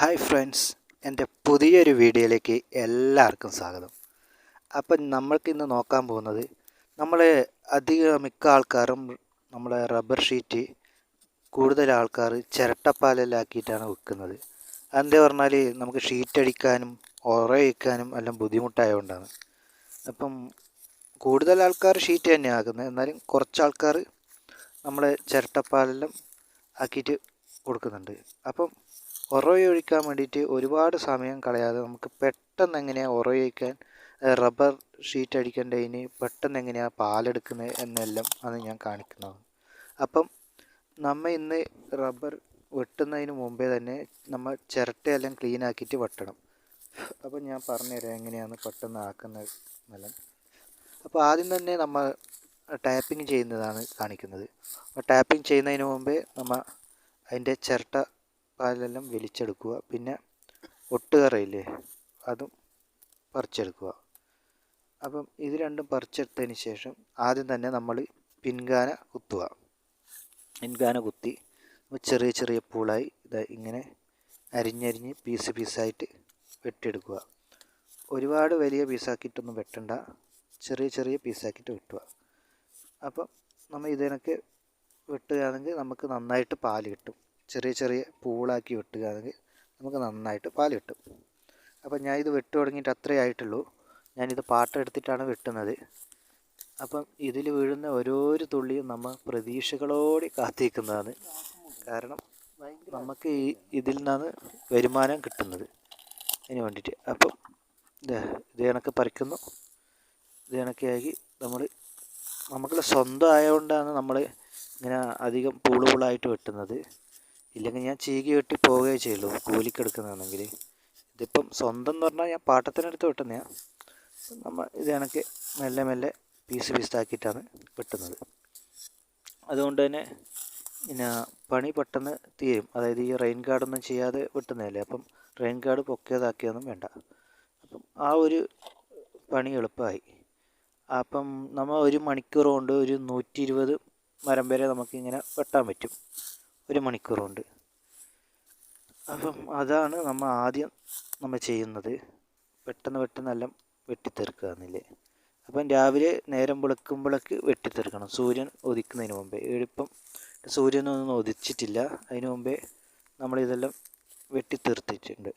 Hi friends എന്റെ പുതിയൊരു വീഡിയോയിലേക്ക് എല്ലാവർക്കും സ്വാഗതം. അപ്പം നമ്മൾക്ക് ഇന്ന് നോക്കാൻ പോകുന്നത് നമ്മൾ അധികം മിക്ക ആൾക്കാരും നമ്മളെ റബ്ബർ ഷീറ്റ് കൂടുതൽ ആൾക്കാർ ചിരട്ടപ്പാലിലാക്കിയിട്ടാണ് വിൽക്കുന്നത്. അതെന്താ പറഞ്ഞാൽ നമുക്ക് ഷീറ്റ് അടിക്കാനും ഉറയിക്കാനും എല്ലാം ബുദ്ധിമുട്ടായതുകൊണ്ടാണ് അപ്പം കൂടുതൽ ആൾക്കാർ ഷീറ്റ് തന്നെയാണ് ആക്കുന്നത്. എന്നാലും കുറച്ച് ആൾക്കാർ നമ്മളെ ചിരട്ടപ്പാലെല്ലാം ആക്കിയിട്ട് കൊടുക്കുന്നുണ്ട്. അപ്പം ഉറയൊഴിക്കാൻ വേണ്ടിയിട്ട് ഒരുപാട് സമയം കളയാതെ നമുക്ക് പെട്ടെന്ന് എങ്ങനെയാണ് ഉറയൊഴിക്കാൻ റബ്ബർ ഷീറ്റ് അടിക്കേണ്ടതിന് പെട്ടെന്ന് എങ്ങനെയാണ് പാലെടുക്കുന്നത് എന്നെല്ലാം ആണ് ഞാൻ കാണിക്കുന്നത്. അപ്പം നമ്മൾ ഇന്ന് റബ്ബർ വെട്ടുന്നതിന് മുമ്പേ തന്നെ നമ്മൾ ചിരട്ടയെല്ലാം ക്ലീൻ ആക്കിയിട്ട് വെട്ടണം. അപ്പം ഞാൻ പറഞ്ഞുതരാം എങ്ങനെയാണ് പെട്ടെന്ന് ആക്കുന്നത് എന്നെല്ലാം. അപ്പോൾ ആദ്യം തന്നെ നമ്മൾ ടാപ്പിംഗ് ചെയ്യുന്നതാണ് കാണിക്കുന്നത്. അപ്പോൾ ടാപ്പിംഗ് ചെയ്യുന്നതിന് മുമ്പേ നമ്മൾ അതിന്റെ ചിരട്ട പാലെല്ലാം വലിച്ചെടുക്കുക. പിന്നെ ഒട്ടുകറയില്ലേ അതും പറിച്ചെടുക്കുക. അപ്പം ഇത് രണ്ടും പറിച്ചെടുത്തതിന് ശേഷം ആദ്യം തന്നെ നമ്മൾ പിൻകാന കുത്തുക. പിൻകാന കുത്തി ചെറിയ ചെറിയ പൂളായി ഇതാ ഇങ്ങനെ അരിഞ്ഞരിഞ്ഞ് പീസ് പീസായിട്ട് വെട്ടിയെടുക്കുക. ഒരുപാട് വലിയ പീസാക്കിയിട്ടൊന്നും വെട്ടണ്ട. ചെറിയ ചെറിയ പീസാക്കിയിട്ട് വെട്ടുക. അപ്പം നമ്മൾ ഇതിനൊക്കെ വെട്ടുകയാണെങ്കിൽ നമുക്ക് നന്നായിട്ട് പാൽ കിട്ടും. ചെറിയ ചെറിയ പൂളാക്കി വെട്ടുകയാണെങ്കിൽ നമുക്ക് നന്നായിട്ട് പാൽ കിട്ടും. അപ്പം ഞാൻ ഇത് വെട്ടു തുടങ്ങിയിട്ട് അത്രേ ആയിട്ടുള്ളൂ. ഞാനിത് പാട്ടെടുത്തിട്ടാണ് വെട്ടുന്നത്. അപ്പം ഇതിൽ വീഴുന്ന ഓരോരു തുള്ളിയും നമ്മൾ പ്രതീക്ഷകളോടെ കാത്തിരിക്കുന്നതാണ്. കാരണം നമുക്ക് ഈ ഇതിൽ നിന്നാണ് വരുമാനം കിട്ടുന്നത്. അതിന് വേണ്ടിയിട്ട്. അപ്പം ഇത് കണക്ക് പറിക്കുന്നു. ഇത് കണക്കാക്കി നമ്മൾ നമുക്കുള്ള സ്വന്തം ആയതുകൊണ്ടാണ് നമ്മൾ ഇങ്ങനെ അധികം പൂൾ പൂളായിട്ട് വെട്ടുന്നത്. ഇല്ലെങ്കിൽ ഞാൻ ചീകി വെട്ടി പോവുകയേ ചെയ്യുള്ളൂ കൂലിക്ക് എടുക്കുന്നതാണെങ്കിൽ ഇതിപ്പം സ്വന്തം എന്ന് പറഞ്ഞാൽ ഞാൻ പാട്ടത്തിനടുത്ത് വെട്ടുന്നതാണ് നമ്മൾ ഇത് കണക്ക് മെല്ലെ മെല്ലെ പീസ് പീസാക്കിയിട്ടാണ് വെട്ടുന്നത്. അതുകൊണ്ട് തന്നെ പിന്നെ പണി പെട്ടെന്ന് തീരും. അതായത് ഈ റെയിൻ ഗാർഡൊന്നും ചെയ്യാതെ വെട്ടുന്നതല്ലേ. അപ്പം റെയിൻ ഗാർഡ് പൊക്കിയതാക്കിയൊന്നും വേണ്ട. അപ്പം ആ ഒരു പണി എളുപ്പമായി. അപ്പം നമ്മൾ ഒരു മണിക്കൂർ കൊണ്ട് ഒരു നൂറ്റി ഇരുപത് മരം വരെ നമുക്കിങ്ങനെ വെട്ടാൻ പറ്റും. ഒരു മണിക്കൂറുണ്ട്. അപ്പം അതാണ് നമ്മൾ ആദ്യം നമ്മൾ ചെയ്യുന്നത്. പെട്ടെന്ന് പെട്ടെന്ന് എല്ലാം വെട്ടിത്തെറുക്കുക എന്നില്ലേ? അപ്പം രാവിലെ നേരം വെളുക്കുമ്പോഴേക്ക് വെട്ടിത്തെറുക്കണം. സൂര്യൻ ഉദിക്കുന്നതിന് മുമ്പേ. എളുപ്പം സൂര്യനൊന്നും ഉദിച്ചിട്ടില്ല. അതിന് മുമ്പേ നമ്മളിതെല്ലാം വെട്ടിത്തീർത്തിട്ടുണ്ട്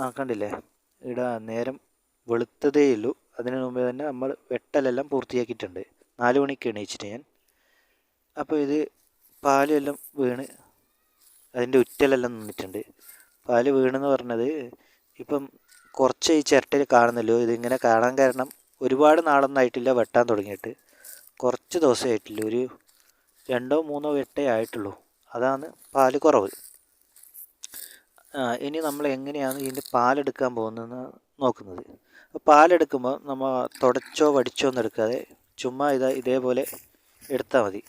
ആ കണ്ടില്ലേ? ഇടാ നേരം വെളുത്തതേയുള്ളൂ അതിന് മുമ്പേ തന്നെ നമ്മൾ വെട്ടലെല്ലാം പൂർത്തിയാക്കിയിട്ടുണ്ട്. നാല് മണിക്ക് എണീച്ചിട്ട് ഞാൻ. അപ്പോൾ ഇത് പാലെല്ലാം വീണ്. അതിന്റെ ഉറ്റലെല്ലാം നിന്നിട്ടുണ്ട്. പാൽ വീണെന്ന് പറഞ്ഞത് ഇപ്പം കുറച്ച് ഈ ചിരട്ടയിൽ കാണുന്നല്ലോ ഇതിങ്ങനെ കാണാൻ കാരണം ഒരുപാട് നാളൊന്നും ആയിട്ടില്ല വെട്ടാൻ തുടങ്ങിയിട്ട്. കുറച്ച് ദിവസമായിട്ടില്ല ഒരു രണ്ടോ മൂന്നോ വെട്ടേ ആയിട്ടുള്ളൂ. അതാണ് പാൽ കുറവ്. ഇനി നമ്മൾ എങ്ങനെയാണ് ഇതിന്റെ പാലെടുക്കാൻ പോകുന്നതെന്ന് നോക്കുന്നത്. പാലെടുക്കുമ്പോൾ നമ്മൾ തുടച്ചോ വടിച്ചോ ഒന്നും എടുക്കാതെ ചുമ്മാ ഇതാ ഇതേപോലെ എടുത്താൽ മതി.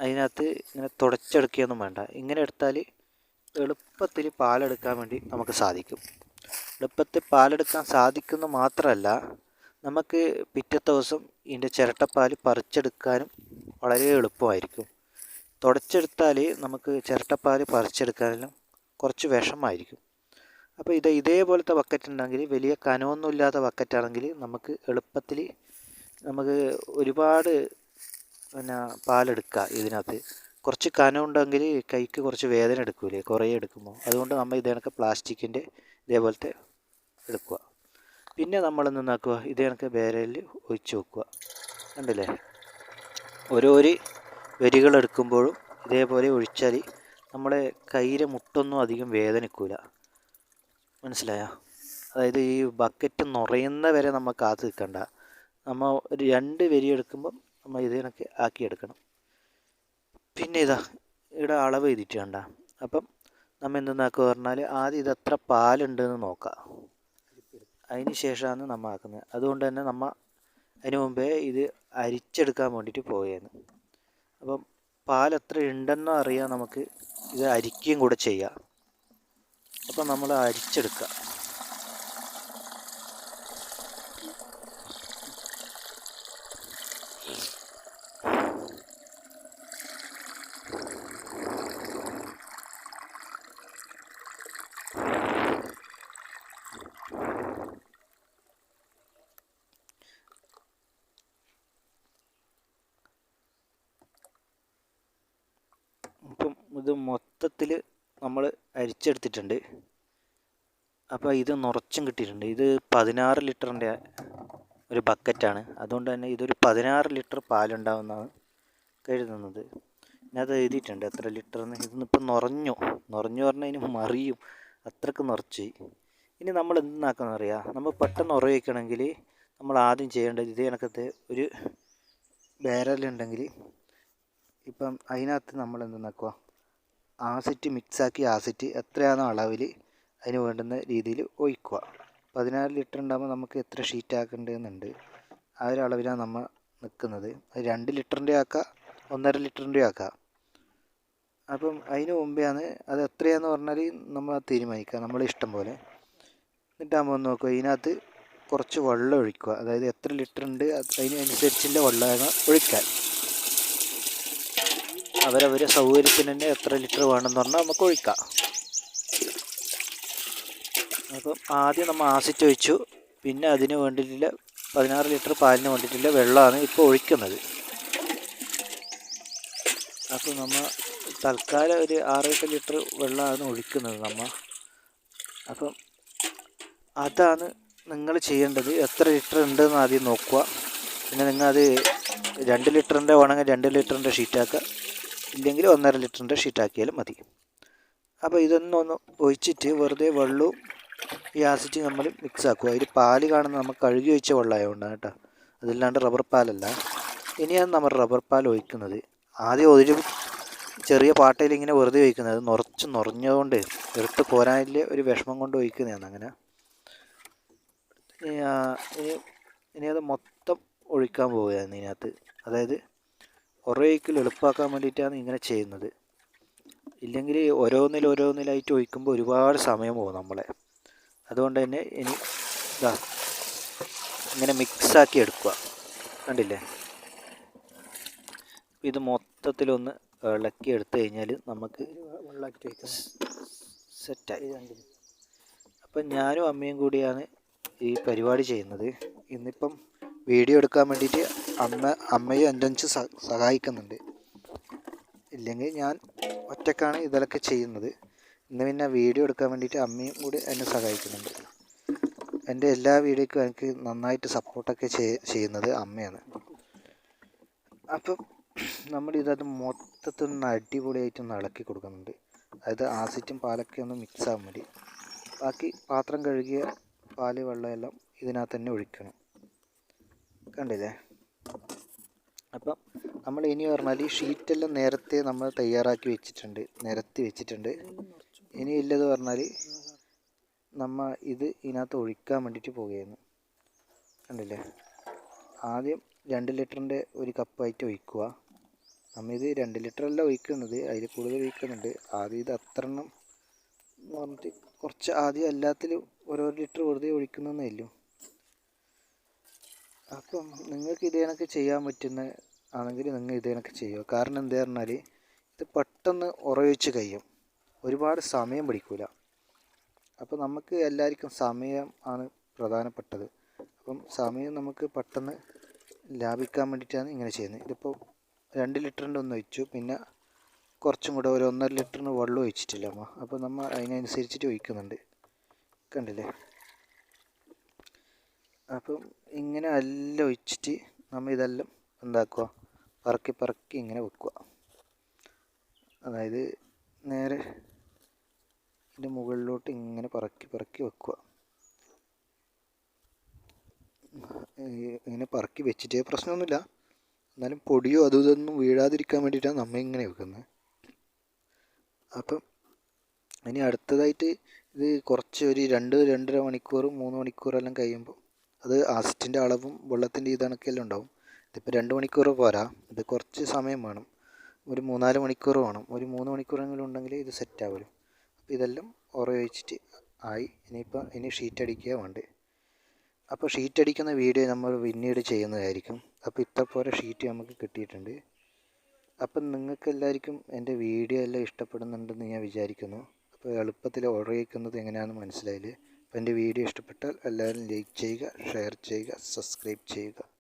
അതിനകത്ത് ഇങ്ങനെ തുടച്ചെടുക്കുകയൊന്നും വേണ്ട. ഇങ്ങനെ എടുത്താൽ എളുപ്പത്തിൽ പാലെടുക്കാൻ വേണ്ടി നമുക്ക് സാധിക്കും. എളുപ്പത്തിൽ പാലെടുക്കാൻ സാധിക്കുന്നു മാത്രമല്ല നമുക്ക് പിറ്റത്തെ ദിവസം ഇതിന്റെ ചിരട്ടപ്പാൽ പറിച്ചെടുക്കാനും വളരെ എളുപ്പമായിരിക്കും. തുടച്ചെടുത്താൽ നമുക്ക് ചിരട്ടപ്പാൽ പറിച്ചെടുക്കാനും കുറച്ച് വിഷമായിരിക്കും. അപ്പോൾ ഇത് ഇതേപോലത്തെ ബക്കറ്റ് ഉണ്ടെങ്കിൽ വലിയ കനമൊന്നുമില്ലാത്ത ബക്കറ്റാണെങ്കിൽ നമുക്ക് എളുപ്പത്തിൽ നമുക്ക് ഒരുപാട് പിന്നെ പാലെടുക്കുക ഇതിനകത്ത്. കുറച്ച് കനമുണ്ടെങ്കിൽ കൈക്ക് കുറച്ച് വേദന എടുക്കൂലേ കുറേ എടുക്കുമ്പോൾ. അതുകൊണ്ട് നമ്മൾ ഇതേണക്ക് പ്ലാസ്റ്റിക്കിന്റെ ഇതേപോലത്തെ എടുക്കുക. പിന്നെ നമ്മൾ നിന്നാക്കുക? കണക്ക് ബേരയിൽ ഒഴിച്ച് വെക്കുക. കണ്ടില്ലേ? ഓരോ വരികൾ എടുക്കുമ്പോഴും ഇതേപോലെ ഒഴിച്ചാൽ നമ്മളെ കയ്യിലെ മുട്ടൊന്നും അധികം വേദനിക്കൂല. മനസ്സിലായോ? അതായത് ഈ ബക്കറ്റ് നിറയുന്ന വരെ നമ്മൾ കാത്തു നിൽക്കണ്ട. നമ്മൾ രണ്ട് വരി എടുക്കുമ്പം നമ്മൾ ഇത് ആക്കിയെടുക്കണം. പിന്നെ ഇതാ ഇവിടെ അളവ് എഴുതിയിട്ട് കണ്ട. അപ്പം നമ്മൾ എന്തെന്നാക്കുക പറഞ്ഞാൽ ആദ്യം ഇത് എത്ര പാലുണ്ടെന്ന് നോക്കാം. അതിന് ശേഷമാണ് നമ്മൾ ആക്കുന്നത്. അതുകൊണ്ട് തന്നെ നമ്മൾ അതിന് മുമ്പേ ഇത് അരിച്ചെടുക്കാൻ വേണ്ടിയിട്ട് പോവുകയാണ് അപ്പം പാൽ എത്ര ഉണ്ടെന്നോ അറിയാൻ നമുക്ക് ഇത് അരിക്കുകയും കൂടെ ചെയ്യാം. അപ്പം നമ്മൾ അരിച്ചെടുക്കുക ഇത് മൊത്തത്തിൽ നമ്മൾ അരിച്ചെടുത്തിട്ടുണ്ട്. അപ്പോൾ ഇത് നിറച്ചും കിട്ടിയിട്ടുണ്ട്. ഇത് പതിനാറ് ലിറ്ററിന്റെ ഒരു ബക്കറ്റാണ്. അതുകൊണ്ട് തന്നെ ഇതൊരു പതിനാറ് ലിറ്റർ പാലുണ്ടാവുന്നതാണ് കരുതുന്നത്. അത് എഴുതിയിട്ടുണ്ട്. എത്ര ലിറ്ററിന് ഇതിന്നിപ്പോൾ നിറഞ്ഞു. നിറഞ്ഞു പറഞ്ഞാൽ ഇതിന് മറിയും. അത്രയ്ക്ക് നിറച്ച്. ഇനി നമ്മൾ എന്താക്കണം അറിയാം? നമ്മൾ പെട്ടെന്ന് ഉറവിക്കണമെങ്കിൽ നമ്മൾ ആദ്യം ചെയ്യേണ്ടത് ഇതേ കണക്കത്തെ ഒരു ബാരലുണ്ടെങ്കിൽ ഇപ്പം അതിനകത്ത് നമ്മൾ എന്തെന്നാക്കുക ആസിറ്റ് മിക്സാക്കി ആസിറ്റ് എത്രയാണോ അളവിൽ അതിന് വേണ്ടുന്ന രീതിയിൽ ഒഴിക്കുക. പതിനാറ് ലിറ്റർ ഉണ്ടാകുമ്പോൾ നമുക്ക് എത്ര ഷീറ്റ് ആക്കേണ്ടതെന്നുണ്ട്. ആ ഒരു അളവിലാണ് നമ്മൾ നിൽക്കുന്നത് അത് രണ്ട് ലിറ്ററിന്റെ ആക്കാം ഒന്നര ലിറ്ററിന്റെ ആക്കാം. അപ്പം അതിന് മുമ്പെയാണ് അത് എത്രയാന്ന് പറഞ്ഞാൽ നമ്മൾ തീരുമാനിക്കുക. നമ്മളെ ഇഷ്ടം പോലെ. എന്നിട്ടാകുമ്പോൾ ഒന്ന് നോക്കുക. ഇതിനകത്ത് കുറച്ച് വെള്ളം ഒഴിക്കുക. അതായത് എത്ര ലിറ്റർ ഉണ്ട് അതിനനുസരിച്ചുള്ള വെള്ളമാണ് ഒഴിക്കാൻ. അവരവരെ സൗകര്യത്തിന് തന്നെ എത്ര ലിറ്റർ വേണമെന്ന് പറഞ്ഞാൽ നമുക്ക് ഒഴിക്കാം. അപ്പം ആദ്യം നമ്മൾ ആസിറ്റ് ഒഴിച്ചു. പിന്നെ അതിന് വേണ്ടിയിട്ടില്ല പതിനാറ് ലിറ്റർ പാലിന് വേണ്ടിയിട്ടില്ല വെള്ളമാണ് ഇപ്പോൾ ഒഴിക്കുന്നത്. അപ്പോൾ നമ്മൾ തൽക്കാലം ഒരു ആറെട്ട് ലിറ്റർ വെള്ളമാണ് ഒഴിക്കുന്നത് നമ്മൾ അപ്പം അതാണ് നിങ്ങൾ ചെയ്യേണ്ടത് എത്ര ലിറ്റർ ഉണ്ടെന്ന് ആദ്യം നോക്കുക. പിന്നെ നിങ്ങൾ അത് രണ്ട് ലിറ്ററിന്റെ വേണമെങ്കിൽ രണ്ട് ലിറ്ററിന്റെ ഷീറ്റാക്കുക ഇല്ലെങ്കിൽ ഒന്നര ലിറ്ററിന്റെ ഷീറ്റാക്കിയാലും മതി. അപ്പോൾ ഇതൊന്നും ഒന്ന് ഒഴിച്ചിട്ട് വെറുതെ വെള്ളവും ഈ ആസിഡ് നമ്മൾ മിക്സ് ആക്കുക. അതിൽ പാൽ കാണുന്ന നമ്മൾ കഴുകി ഒഴിച്ച വെള്ളമായതുകൊണ്ടാണ് കേട്ടോ. അതില്ലാണ്ട് റബ്ബർ പാലല്ല. ഇനിയാണ് നമ്മൾ റബ്ബർ പാൽ ഒഴിക്കുന്നത്. ആദ്യം ഒരു ചെറിയ പാട്ടയിൽ ഇങ്ങനെ വെറുതെ ഒഴിക്കുന്നത്. നിറച്ച് നിറഞ്ഞതുകൊണ്ട് എടുത്ത് പോരാനില്ല ഒരു വിഷമം കൊണ്ട് ഒഴിക്കുന്നതാണ് അങ്ങനെ. ഇനി ഇനി അത് മൊത്തം ഒഴിക്കാൻ പോവുകയാണ് ഇതിനകത്ത്. അതായത് ഒരേക്കിൽ എളുപ്പമാക്കാൻ വേണ്ടിയിട്ടാണ് ഇങ്ങനെ ചെയ്യുന്നത്. ഇല്ലെങ്കിൽ ഓരോന്നിൽ ഓരോന്നിലായിട്ട് ഒഴിക്കുമ്പോൾ ഒരുപാട് സമയം പോകും നമ്മളെ. അതുകൊണ്ട് തന്നെ ഇനി ഇതാ ഇങ്ങനെ മിക്സാക്കി എടുക്കുക. കണ്ടില്ലേ? ഇത് മൊത്തത്തിലൊന്ന് ഇളക്കി എടുത്തു കഴിഞ്ഞാൽ നമുക്ക് സെറ്റായി. അപ്പം ഞാനും അമ്മയും കൂടിയാണ് ഈ പരിപാടി ചെയ്യുന്നത്. ഇന്നിപ്പം വീഡിയോ എടുക്കാൻ വേണ്ടിയിട്ട് അമ്മ അമ്മയും എന്റെ സഹായിക്കുന്നുണ്ട്. ഇല്ലെങ്കിൽ ഞാൻ ഒറ്റക്കാണ് ഇതിലൊക്കെ ചെയ്യുന്നത്. ഇന്ന് പിന്നെ വീഡിയോ എടുക്കാൻ വേണ്ടിയിട്ട് അമ്മയും കൂടി എന്നെ സഹായിക്കുന്നുണ്ട്. എന്റെ എല്ലാ വീഡിയോയ്ക്കും എനിക്ക് നന്നായിട്ട് സപ്പോർട്ടൊക്കെ ചെയ്യുന്നത് അമ്മയാണ്. അപ്പം നമ്മൾ ഇതത് മൊത്തത്തിൽ നിന്ന് അടിപൊളിയായിട്ട് ഒന്ന് ഇളക്കി കൊടുക്കുന്നുണ്ട്. അതായത് ആസിറ്റും പാലൊക്കെ ഒന്ന് മിക്സ് ആകാൻ വേണ്ടി. ബാക്കി പാത്രം കഴുകിയ പാൽ വെള്ളമെല്ലാം ഇതിനകത്ത് തന്നെ ഒഴിക്കണം. കണ്ടില്ലേ? അപ്പം നമ്മൾ ഇനി പറഞ്ഞാൽ ഈ ഷീറ്റെല്ലാം നേരത്തെ നമ്മൾ തയ്യാറാക്കി വെച്ചിട്ടുണ്ട് നിരത്തി വെച്ചിട്ടുണ്ട്. ഇനി ഇല്ലത് പറഞ്ഞാൽ നമ്മൾ ഇത് ഇതിനകത്ത് ഒഴിക്കാൻ വേണ്ടിയിട്ട് പോവുകയാണ് കണ്ടില്ലേ? ആദ്യം രണ്ട് ലിറ്ററിന്റെ ഒരു കപ്പായിട്ട് ഒഴിക്കുക. നമ്മിത് രണ്ട് ലിറ്ററല്ല ഒഴിക്കുന്നത് അതിൽ കൂടുതൽ ഒഴിക്കുന്നുണ്ട്. ആദ്യം ഇത് അത്ര എണ്ണം പറഞ്ഞിട്ട് കുറച്ച് ആദ്യം എല്ലാത്തിലും ഓരോ ലിറ്റർ വെറുതെ ഒഴിക്കുന്നതേ ഉള്ളൂ. അപ്പം നിങ്ങൾക്ക് ഇത് കണക്ക് ചെയ്യാൻ പറ്റുന്ന ആണെങ്കിൽ നിങ്ങൾ ഇത് കണക്ക് ചെയ്യുക. കാരണം എന്താ പറഞ്ഞാൽ ഇത് പെട്ടെന്ന് ഉറയിച്ച് കഴിയും. ഒരുപാട് സമയം പിടിക്കില്ല അപ്പോൾ നമുക്ക് എല്ലാവർക്കും സമയം ആണ് പ്രധാനപ്പെട്ടത്. അപ്പം സമയം നമുക്ക് പെട്ടെന്ന് ലാഭിക്കാൻ വേണ്ടിയിട്ടാണ് ഇങ്ങനെ ചെയ്യുന്നത്. ഇതിപ്പോൾ രണ്ട് ലിറ്ററിന്റെ ഒന്ന് ഒഴിച്ചു. പിന്നെ കുറച്ചും കൂടെ ഒരു ഒന്നര ലിറ്ററിന് വെള്ളം ഒഴിച്ചിട്ടില്ല അമ്മ. അപ്പോൾ നമ്മൾ അതിനനുസരിച്ചിട്ട് ഒഴിക്കുന്നുണ്ട്. കണ്ടില്ലേ? അപ്പം ഇങ്ങനെ എല്ലാം ഒഴിച്ചിട്ട് നമ്മൾ ഇതെല്ലാം എന്താക്കുക? പറക്കി പറക്കി ഇങ്ങനെ വെക്കുക. അതായത് നേരെ ഇതിന്റെ മുകളിലോട്ട് ഇങ്ങനെ പറക്കി പറക്കി വെക്കുക. ഇങ്ങനെ പറക്കി വെച്ചിട്ട് പ്രശ്നമൊന്നുമില്ല. എന്നാലും പൊടിയോ അതും ഇതൊന്നും വീഴാതിരിക്കാൻ വേണ്ടിയിട്ടാണ് നമ്മൾ ഇങ്ങനെ വെക്കുന്നത്. അപ്പം ഇനി അടുത്തതായിട്ട് ഇത് കുറച്ച് ഒരു രണ്ട് രണ്ടര മണിക്കൂർ മൂന്ന് മണിക്കൂറെല്ലാം കഴിയുമ്പോൾ അത് ആസിറ്റിന്റെ അളവും വെള്ളത്തിന്റെ ഇതണക്കെല്ലാം ഉണ്ടാവും. ഇതിപ്പോൾ രണ്ട് മണിക്കൂർ പോരാ. ഇത് കുറച്ച് സമയം വേണം. ഒരു മൂന്നാൽ മണിക്കൂർ വേണം. ഒരു മൂന്ന് മണിക്കൂറെങ്കിലും ഉണ്ടെങ്കിൽ ഇത് സെറ്റ് ആവുമല്ലോ അപ്പോൾ ഇതെല്ലാം ഉറയൊഴിച്ചിട്ട് ആയി. ഇനിയിപ്പോൾ ഇനി ഷീറ്റ് അടിക്കുക വേണ്ടേ. അപ്പോൾ ഷീറ്റ് അടിക്കുന്ന വീഡിയോ നമ്മൾ പിന്നീട് ചെയ്യുന്നതായിരിക്കും. അപ്പോൾ ഇത്ര പോലെ ഷീറ്റ് നമുക്ക് കിട്ടിയിട്ടുണ്ട്. അപ്പം നിങ്ങൾക്ക് എല്ലാവർക്കും എന്റെ വീഡിയോ എല്ലാം ഇഷ്ടപ്പെടുന്നുണ്ടെന്ന് ഞാൻ വിചാരിക്കുന്നു. അപ്പോൾ എളുപ്പത്തിൽ ഓർഡർ ചെയ്യിക്കുന്നത് എങ്ങനെയാണെന്ന് മനസ്സിലായില്ലേ? അപ്പോൾ എന്റെ വീഡിയോ ഇഷ്ടപ്പെട്ടാൽ എല്ലാവരും ലൈക്ക് ചെയ്യുക ഷെയർ ചെയ്യുക സബ്സ്ക്രൈബ് ചെയ്യുക.